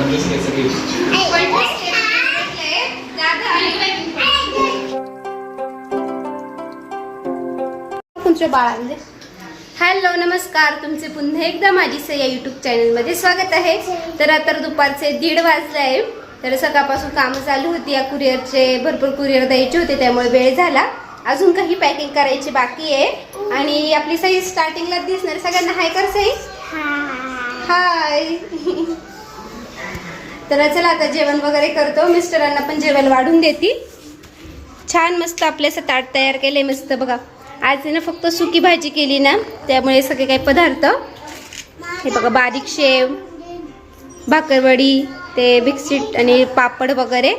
पंचवीस बाळांचे हॅलो नमस्कार. तुमचे पुन्हा एकदा माझी से या युट्यूब चॅनलमध्ये स्वागत आहे. तर आता दुपारचे दीड वाजले. आहे तर सकाळपासून कामं चालू होती. या कुरिअरचे भरपूर कुरिअर द्यायचे होते त्यामुळे वेळ झाला. अजून काही पॅकिंग करायची बाकी आहे. आणि आपली सही स्टार्टिंगला दिसणार. सगळ्यांना हाय कर सही हाय तर चला आता जेवण वगैरे करतो. मिस्टरांना पण जेवण वाढून देते. छान मस्त आपले असं ताट तयार केले मस्त बघा. आज ना फक्त सुकी भाजी केली ना त्यामुळे सगळे काही पदार्थ. हे बघा बारीक शेव भाकरवडी ते बिस्किट आणि पापड वगैरे.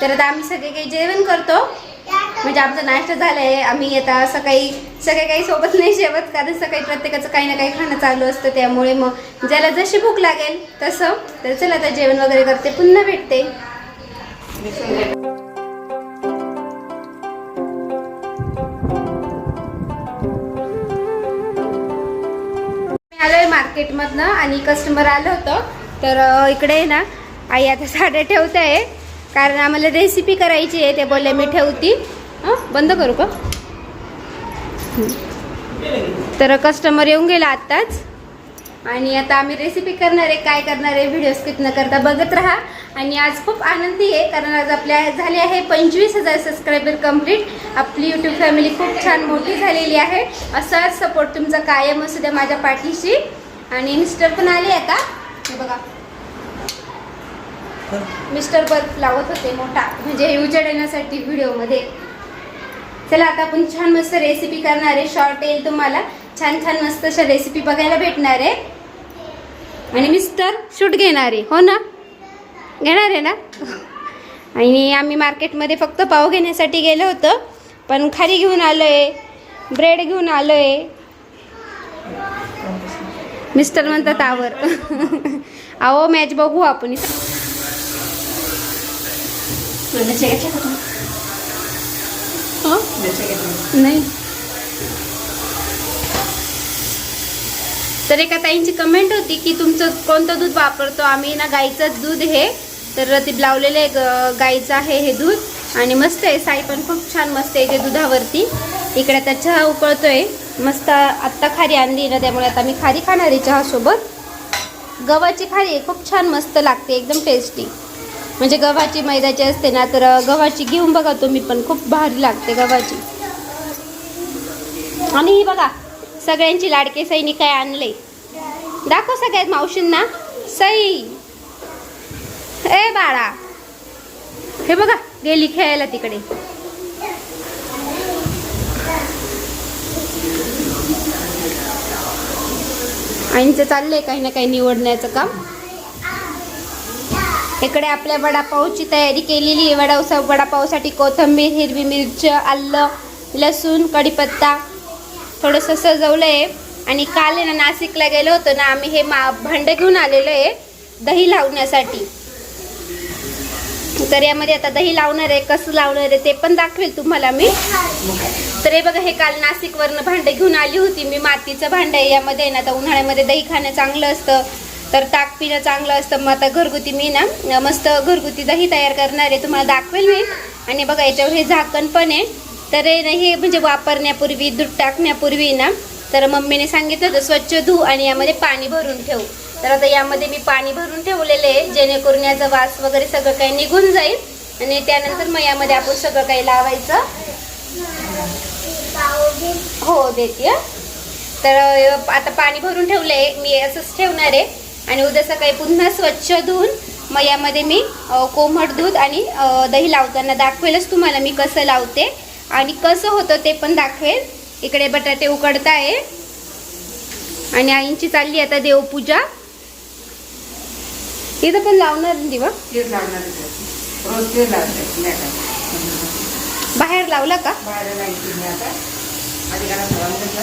तर आता आम्ही सगळे काही जेवण करतो. म्हणजे आमचा नाश्ता झालाय. आम्ही आता सकाळी सगळे काही सोबत नाही जेवत. कारण सकाळी प्रत्येकाचं काही ना काही खाणं चालू असतं. त्यामुळे मग ज्याला जशी भूक लागेल तसं तर चला आता जेवण वगैरे करते. पुन्हा भेटते. मी आलोय मार्केटमधनं आणि कस्टमर आलं होतं. तर इकडे आहे ना आई आता साड्या ठेवत आहे कारण आम्हाला रेसिपी करायची आहे. ते बोलले मी ठेवती. हं? बंद करू का. तर कस्टमर येऊन गेला आत्ताच. आणि आता आम्ही रेसिपी करणार आहे काय करणार आहे व्हिडिओ स्किप न करता बघत राहा. आणि आज खूप आनंदी आहे कारण आज आपल्या झाले आहे पंचवीस हजार सबस्क्रायबर कंप्लीट आपली यूट्यूब फॅमिली खूप छान मोठी झालेली आहे. असाच सपोर्ट तुमचा कायम असू द्या माझ्या पाठीशी. आणि मिस्टर पण आले आता हे बघा. मिस्टर बर्फ लावत होते मोठा. म्हणजे हे उजेड येण्यासाठी व्हिडिओमध्ये चला आता आपण छान मस्त रेसिपी करणार आहे. शॉर्ट येईल तुम्हाला. छान छान मस्त अशा रेसिपी बघायला भेटणार आहे. आणि मिस्टर शूट घेणार आहे. हो ना? घेणार आहे ना? आणि आम्ही मार्केटमध्ये फक्त पाव घेण्यासाठी गेलो होतो पण खारी घेऊन आलो आहे ब्रेड घेऊन आलो आहे मिस्टर म्हणतात आवर. अहो मॅच बघू आपण इथं. नाही. तर एका ताईंची कमेंट होती की तुमचं कोणतं दूध वापरतो? आम्ही ना गाईचं दूध हे तर ते लावलेलं आहे ग- गाईचं आहे हे दूध. आणि मस्त आहे. साई पण खूप छान मस्त आहे ते दुधावरती. इकडे आता चहा उकळतोय. मस्त आत्ता खारी आणली ना त्यामुळे आता मी खारी खाणार आहे चहासोबत. गव्हाची खारी आहे. खूप छान मस्त लागते. एकदम टेस्टी म्हणजे गव्हाची मैद्याची असते ना तर गव्हाची घेऊन बघा तुम्ही पण. खूप भारी लागते गव्हाची. आणि ही बघा सगळ्यांची लाडके सईनी काय आणले? दाखव सगळ्यात मावशींना. सई. ए बाळा. हे बघा गेली खेळायला तिकडे. आईंचं चाललंय काही ना काही निवडण्याचं काम. इकडे आपल्या वडापावची तयारी केलेली आहे. वडापाव वडापावसाठी कोथिंबीर हिरवी मिरच आलं लसूण कढीपत्ता थोडंसं सजवलं आहे आणि काल आहे ना नाशिकला गेलो होतो ना आम्ही हे मा भांडं घेऊन आलेलो आहे दही लावण्यासाठी. तर यामध्ये आता दही लावणार आहे कसं लावणार आहे ते पण दाखवेल तुम्हाला मी. तर हे बघा हे काल नाशिकवरनं भांडं घेऊन आली होती मी. मातीचं भांडं आहे यामध्ये आहे ना आता उन्हाळ्यामध्ये दही खाणं चांगलं असतं. तर ताक पिणं चांगलं असतं. मग आता घरगुती मी ना मस्त घरगुती दही तयार करणार. आहे तुम्हाला दाखवेल मी. आणि बघा याच्यावर हे झाकण पण आहे. तर हे ना हे म्हणजे वापरण्यापूर्वी दूध टाकण्यापूर्वी ना तर मम्मीने सांगितलं होतं स्वच्छ धू आणि यामध्ये पाणी भरून ठेवू. तर आता यामध्ये मी पाणी भरून ठेवलेलं आहे. जेणेकरून याचा वास वगैरे सगळं काही निघून जाईल. आणि त्यानंतर मग यामध्ये आपण सगळं काही लावायचं. हो देते. हं. तर आता पाणी भरून ठेवलं आहे मी असंच ठेवणार आहे. आणि उद्या सकाळी पुन्हा स्वच्छ धुवून मग यामध्ये मी कोमट दूध आणि दही लावताना दाखवेलच तुम्हाला मी कसं लावते आणि कसं होतं ते पण दाखवेल. इकडे बटाटे उकडत आहे. आणि आईंची चालली आता देवपूजा. इथं पण लावणार दिवा. बाहेर लावला का बाहेर लाइट मी आता आधी घरात लावून घेतला.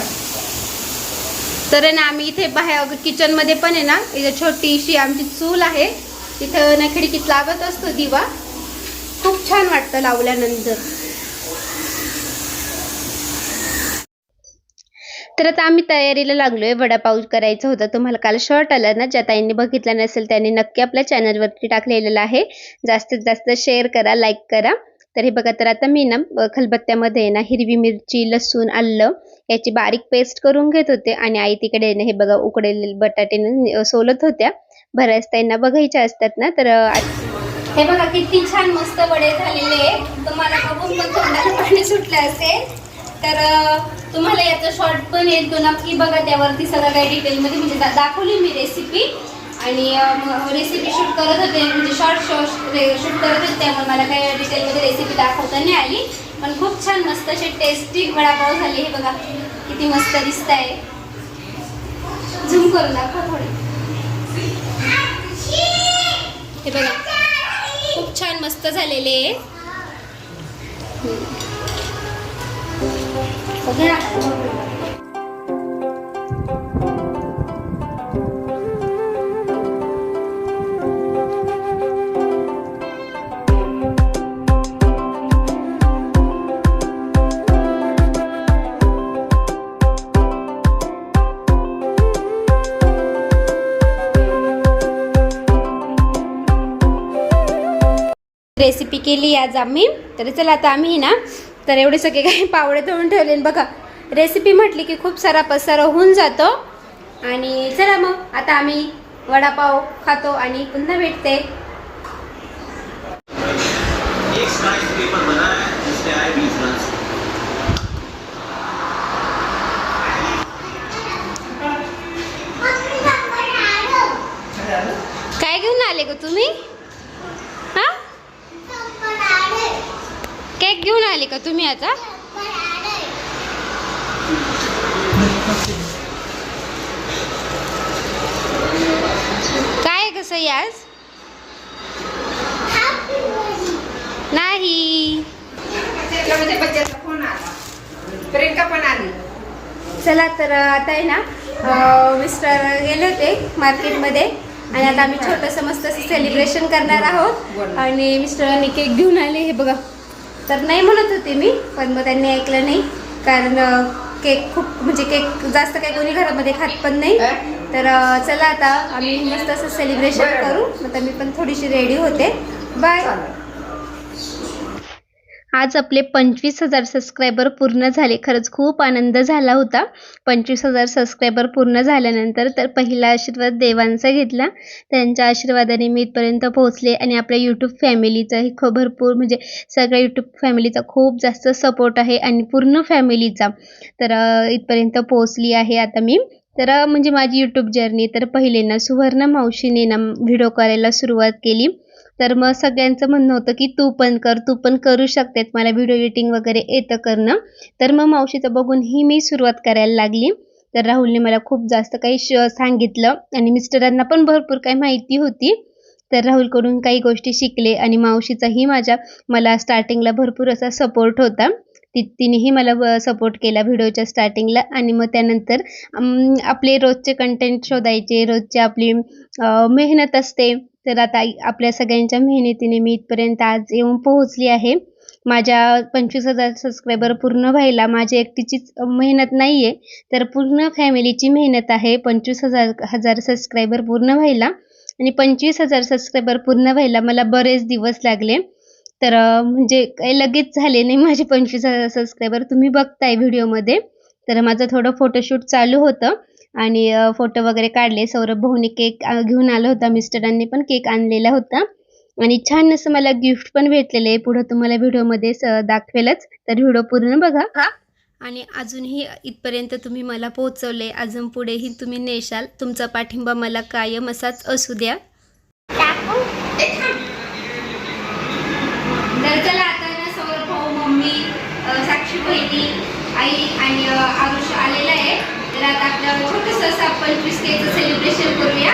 तर आहे ना आम्ही इथे बाहेर किचनमध्ये पण आहे ना इथे छोटीशी आमची चूल आहे. तिथं ना खिडकीत लागत असतो दिवा. खूप छान वाटतं लावल्यानंतर. तर आता आम्ही तयारीला लागलोय. वडापाव करायचं होतं तुम्हाला काल शॉर्ट आला ना ज्या ताईंनी बघितला नसेल त्यांनी नक्की आपल्या चॅनलवरती टाकलेलं आहे. जास्तीत जास्त शेअर करा लाईक करा. तर हे बघा तर आता मी ना खलबत्त्यामध्ये आहे ना हिरवी मिरची लसूण आलं याची बारीक पेस्ट करून घेत होते. आणि आई तिकडे ना हे बघा उकडेले बटाटे सोलत होत्या. बऱ्याच त्यांना बघायच्या असतात ना तर हे बघा किती छान मस्त वडे झालेले तुम्हाला बघून पण तोंडाला पाणी सुटलं असेल. तर तुम्हाला याचा शॉर्ट पण येतो नक्की बघा त्यावरती सगळं काही डिटेलमध्ये म्हणजे दाखवली मी रेसिपी आणि रेसिपी शूट करत होते म्हणजे शॉर्ट शॉर्ट शूट करत होते त्यामुळे मला काही डिटेलमध्ये रेसिपी दाखवता नाही आली. पण खूप छान मस्त असे टेस्टी वडापाव झाले. हे बघा किती मस्त दिसत आहे झूम करून दाखवा थोडे. हे बघा खूप छान मस्त झालेले आहे. बघा. रेसिपी केली आज आम्ही. तर चला आता आम्ही ना तर एवढे सगळे काही पावडे तळून ठेवले. आणि बघा रेसिपी म्हटली की खूप सारा पसारा होऊन जातो. आणि चला मग आता आम्ही वडापाव खातो आणि पुन्हा भेटते. काय घेऊन आले ग तुम्ही हा केक घेऊन आले का तुम्ही आता? काय कसं आज? नाही. प्रियंका पण आली चला तर आता आहे ना मिस्टर गेले होते मार्केटमध्ये. आणि आता आम्ही छोटंसं मस्त सेलिब्रेशन करणार आहोत. आणि मिस्टरांनी केक घेऊन आले हे बघा. तर नाही म्हणत होते मी पण मग त्यांनी ऐकलं नाही. कारण केक खूप म्हणजे केक जास्त काही कोणी घरामध्ये खात पण नाही. तर चला आता आम्ही मस्त असं सेलिब्रेशन बरं. करू. आता मी पण थोडीशी रेडी होते. बाय आज आपले पंचवीस हजार सबस्क्रायबर पूर्ण झाले. खरंच खूप आनंद झाला होता. पंचवीस हजार सबस्क्रायबर पूर्ण झाल्यानंतर तर पहिला आशीर्वाद देवांचा घेतला. त्यांच्या आशीर्वादाने मी इथपर्यंत पोहोचले आणि आपल्या यूट्यूब फॅमिलीचाही खूप भरपूर म्हणजे सगळ्या यूट्यूब फॅमिलीचा खूप जास्त सपोर्ट आहे आणि पूर्ण फॅमिलीचा तर इथपर्यंत पोहोचली आहे आता मी. तर म्हणजे माझी यूट्यूब जर्नी तर पहिले ना सुवर्ण मावशीने ना व्हिडिओ करायला सुरुवात केली. तर मग सगळ्यांचं म्हणणं होतं की तू पण कर तू पण करू शकतेस. मला व्हिडिओ एडिटिंग वगैरे येतं करणं. तर मग मावशीचं बघून ही मी सुरुवात करायला लागली. तर राहुलने मला खूप जास्त काही श सांगितलं आणि मिस्टरांना पण भरपूर काही माहिती होती. तर राहुलकडून काही गोष्टी शिकले आणि मावशीचाही माझ्या मला स्टार्टिंगला भरपूर असा सपोर्ट होता. ति तिनेही मला सपोर्ट केला व्हिडिओच्या स्टार्टिंगला आणि मग त्यानंतर आपले रोजचे कंटेंट शोधायचे रोजची आपली मेहनत असते. तर आता आपल्या सगळ्यांच्या मेहनतीने मी इथपर्यंत आज येऊन पोहोचली आहे. माझ्या पंचवीस हजार सबस्क्रायबर पूर्ण व्हायला माझी एकटीचीच मेहनत नाही आहे तर पूर्ण फॅमिलीची मेहनत आहे. पंचवीस हजार हजार सबस्क्रायबर पूर्ण व्हायला आणि पंचवीस हजार सबस्क्रायबर पूर्ण व्हायला मला बरेच दिवस लागले. तर म्हणजे काही लगेच झाले नाही माझे पंचवीस हजार सबस्क्रायबर तुम्ही बघताय व्हिडिओमध्ये तर माझं थोडं फोटोशूट चालू होतं. आणि फोटो वगैरे काढले. सौरभ भाऊने केक घेऊन आला होता. मिस्टरांनी पण केक आणलेला होता. आणि छान असं मला गिफ्ट पण भेटलेलं आहे. पुढं तुम्हाला व्हिडिओमध्ये दाखवेलच. तर व्हिडिओ पूर्ण बघा. आणि अजूनही इथपर्यंत तुम्ही मला पोहोचवले अजून पुढेही तुम्ही नेशाल. तुमचा पाठिंबा मला कायम असाच असू द्या. तर चला आता सौरभ भाऊ मम्मी साक्षी बहिणी आई आणि आरुष आलेला आहे तर आता आपलं छोटंसं असं आपण पंचवीस सेलिब्रेशन करूया.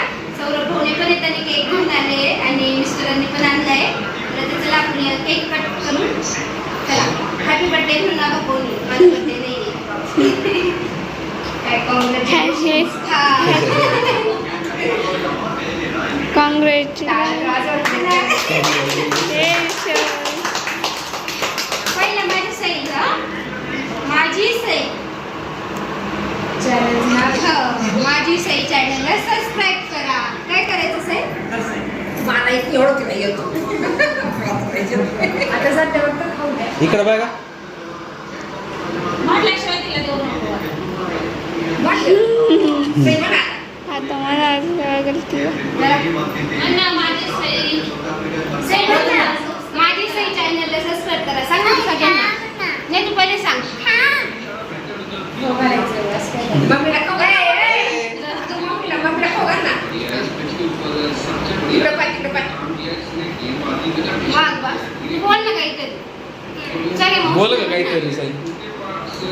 चॅनलला सबस्क्राईब करा. काय करायचं साहेब? मला एक एवढं नाही येतो. आता जाते वाटतं इकडे बघा. आता मला माझी सही चॅनलला सबस्क्राईब करा. सांगा सगळ्यांना. नाही तू पहिले सांग. ना. इकडं पाय, तिकडं पाय. तू बोल ना काहीतरी चल मग बोल का काहीतरी साई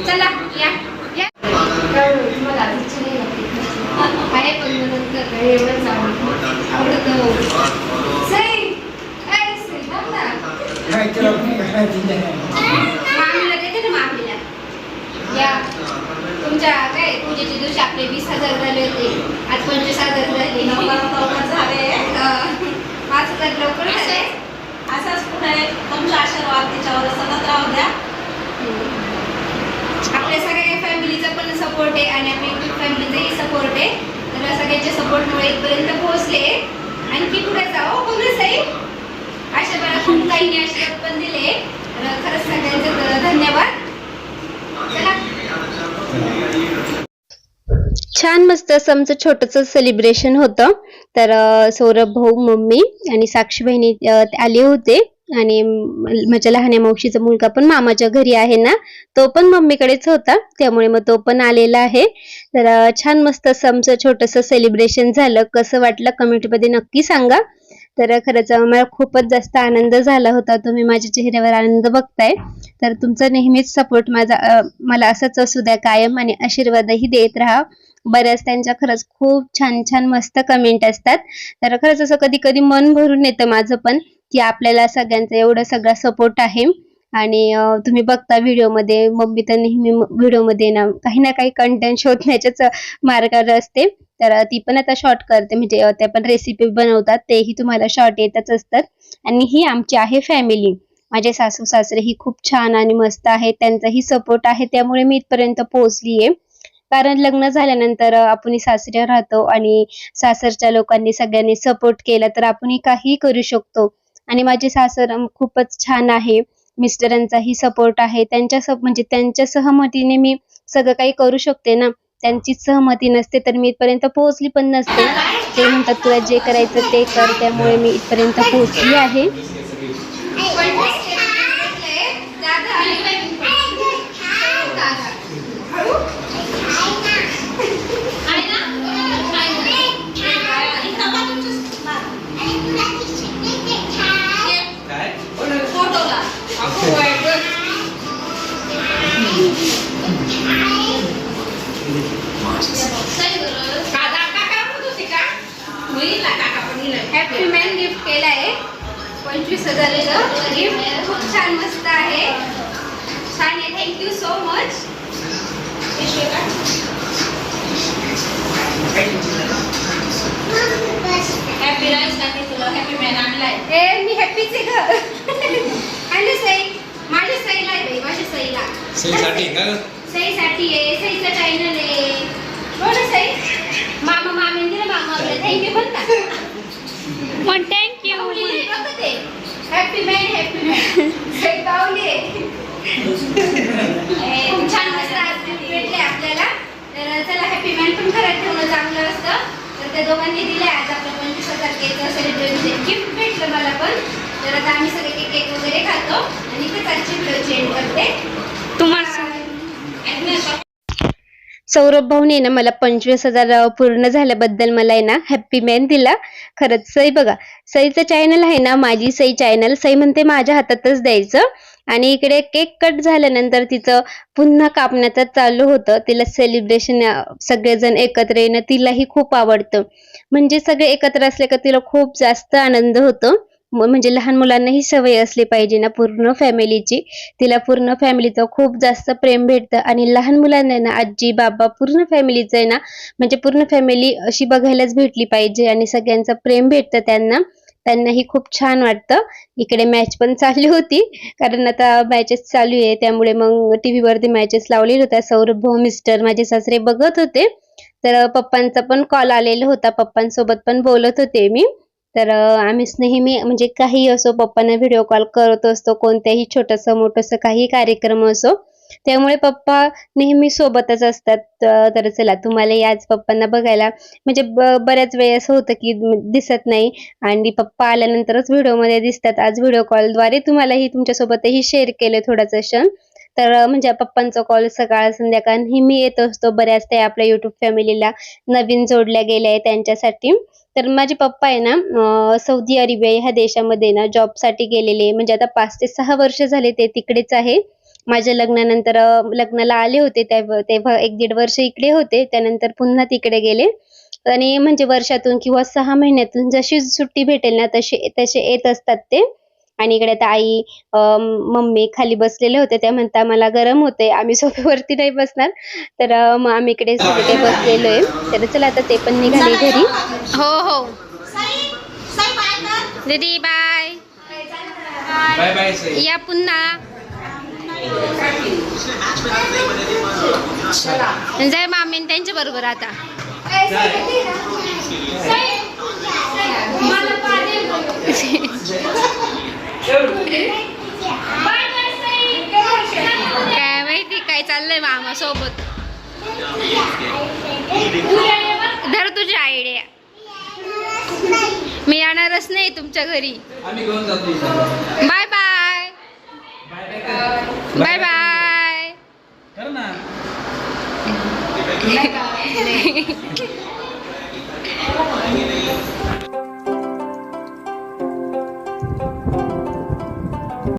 चला या या तुम्हाला आधी नाही आहे पण मदत कर एवढंच आवडतं आवडतं काय ना मामीला देते ना मामीला या तुमच्या काय पूजेच्या दिवशी आपले वीस हजार झाले होते. आज पंचवीस हजार झाले. हा. पाच हजार लवकर झाले. असाच पुढे तुमचा आशीर्वाद तिच्यावर सतत राहू द्या. आपल्या सगळ्या फॅमिलीचा पण सपोर्ट आहे आणि आपल्या युट्यूब फॅमिलीचाही सपोर्ट आहे. तर सगळ्यांच्या सपोर्टमुळे इथपर्यंत पोहोचले. आणखी पुढे जाओ बघू साई अशा मला खूप काही आशीर्वाद पण दिले. तर खरंच सगळ्यांचे धन्यवाद. चला. छान मस्त असं आमचं छोटंसं सेलिब्रेशन होतं. तर सौरभ भाऊ मम्मी आणि साक्षी बहिणी आले होते. आणि माझ्या लहान्या मावशीचा मुलगा पण मामाच्या घरी आहे ना तो पण मम्मीकडेच होता. त्यामुळे मग तो पण आलेला आहे. तर छान मस्त असं आमचं छोटंसं सेलिब्रेशन झालं. कसं वाटलं कमेंटमध्ये नक्की सांगा. तर खरंच मला खूपच जास्त आनंद झाला होता. तुम्ही माझ्या चेहऱ्यावर आनंद बघताय. तर तुमचा नेहमीच सपोर्ट माझा मला असंच असू द्या कायम आणि आशीर्वादही देत राहा. बऱ्याच त्यांच्या खरंच खूप छान छान मस्त कमेंट असतात. तर खरंच असं कधी कधी मन भरून येतं माझं पण की आपल्याला सगळ्यांचा एवढा सगळा सपोर्ट आहे. आणि तुम्ही बघता व्हिडिओमध्ये मम्मी तर नेहमी व्हिडिओमध्ये ना काही ना काही कंटेंट शोधण्याच्याच मार्गावर असते. तर ती पण आता शॉर्ट करते. म्हणजे ते त्या पण रेसिपी बनवतात. तेही तुम्हाला शॉर्ट येतच असतात. आणि ही आमची आहे फॅमिली माझे सासू सासरे ही खूप छान आणि मस्त आहे त्यांचाही सपोर्ट आहे. त्यामुळे मी इथपर्यंत पोहोचली आहे कारण लग्न झाल्यानंतर आपण सासऱ्या राहतो आणि सासरच्या लोकांनी सगळ्यांनी सपोर्ट केला तर आपण काहीही करू शकतो. आणि माझे सासर खूपच छान आहे. मिस्टरांचाही सपोर्ट आहे. त्यांच्या सप म्हणजे त्यांच्या सहमतीने मी सगळं काही करू शकते ना. त्यांची सहमती नसते तर मी इथपर्यंत पोहोचली पण नसते. ते म्हणतात तुला जे करायचं ते कर त्यामुळे मी इथपर्यंत पोहोचली आहे. हॅपी मॅन गिफ्ट केलाय पंचवीस हजाराचं गिफ्ट खूप छान मस्त आहे. छान आहे. Thank you so much happy rice आणि तुला? हॅपी मॅन आणलाय. ए मी हॅपीच आहे ग. आणि सई माझ्या सईला आहे बाई माझ्या सईला. सईसाठी का? सईसाठी आहे. सईचं चॅनल आहे बोल ना सई मामा मामी दिलं मामा थँक्यू बोल ना पण thank you happy man happy man. खूप छान मस्त भेटले आपल्याला. तर चला हॅपी मॅन पण घरात ठेवणं चांगलं असतं. तर त्या दोघांनी दिले आज आपलं पंचवीस हजार केक सेलिब्रेशन गिफ्ट भेटलं मला पण. तर आता आम्ही सगळे केक केक वगैरे खातो. आणि इथेच आजची व्हिडिओ चेंज करते. तुम्हाला सौरभ भाऊने ना मला पंचवीस हजार पूर्ण झाल्याबद्दल मला आहे ना हॅप्पी मॅन दिला. खरंच सई बघा सईचं चॅनल आहे ना माझी सई चॅनल सई म्हणते माझ्या हातातच द्यायचं. आणि इकडे केक कट झाल्यानंतर तिचं पुन्हा कापण्याचं चालू होतं. तिला सेलिब्रेशन सगळेजण एकत्र येणं तिलाही खूप आवडतं. म्हणजे सगळे एकत्र असले का तिला खूप जास्त आनंद होतो. म्हणजे लहान मुलांना ही सवय असली पाहिजे ना पूर्ण फॅमिलीची. तिला पूर्ण फॅमिलीचं खूप जास्त प्रेम भेटतं आणि लहान मुलांना ना आजी बाबा पूर्ण फॅमिलीचं आहे ना म्हणजे पूर्ण फॅमिली अशी बघायलाच भेटली पाहिजे आणि सगळ्यांचं प्रेम भेटतं त्यांना. त्यांनाही खूप छान वाटतं. इकडे मॅच पण चालली होती कारण आता मॅचेस चालू आहे. त्यामुळे मग टी व्हीवरती मॅचेस लावलेल्या होत्या सौरभ भाऊ मिस्टर माझे सासरे बघत होते. तर पप्पांचा पण कॉल आलेला होता. पप्पांसोबत पण बोलत होते मी. तर आम्हीच नेहमी म्हणजे काही असो पप्पांना व्हिडिओ कॉल करत असतो कोणत्याही छोटंसं मोठंसं काही कार्यक्रम असो त्यामुळे पप्पा नेहमी सोबतच असतात. तर चला तुम्हाला याच पप्पांना बघायला म्हणजे बऱ्याच वेळ असं होतं की दिसत नाही आणि पप्पा आल्यानंतरच व्हिडिओमध्ये दिसतात. आज व्हिडिओ कॉलद्वारे तुम्हालाही तुमच्यासोबतही शेअर केलं थोडासा क्षण. तर म्हणजे पप्पांचा कॉल सकाळ संध्याकाळ नेहमी येत असतो बऱ्याच त्या आपल्या युट्यूब फॅमिलीला नवीन जोडल्या गेल्या आहे त्यांच्यासाठी. तर माझे पप्पा आहे ना सौदी अरेबिया ह्या देशामध्ये ना जॉबसाठी गेलेले म्हणजे आता पाच ते सहा वर्ष झाले ते तिकडेच आहे. माझ्या लग्नानंतर लग्नाला आले होते तेव्हा तेव्हा एक दीड वर्ष इकडे होते. त्यानंतर पुन्हा तिकडे गेले. आणि म्हणजे वर्षातून किंवा सहा महिन्यातून जशी सुट्टी भेटेल ना तसे तसे येत असतात ते. आणि इकडे आता आई मम्मी खाली बसलेले होते. त्या म्हणता मला गरम होते आम्ही सोफ्यावरती नाही बसणार. तर मग आम्ही इकडे इकडे बसलेलो आहे तर चला आता ते पण निघाले घरी. हो हो. दीदी बाय. Bye bye Sai. या पुन्हा. जय मामीन त्यांच्या बरोबर आता. काय माहिती काय चाललंय मामा सोबत? धर तुझी आयडिया. मी येणारच नाही तुमच्या घरी. Bye bye. Bye bye.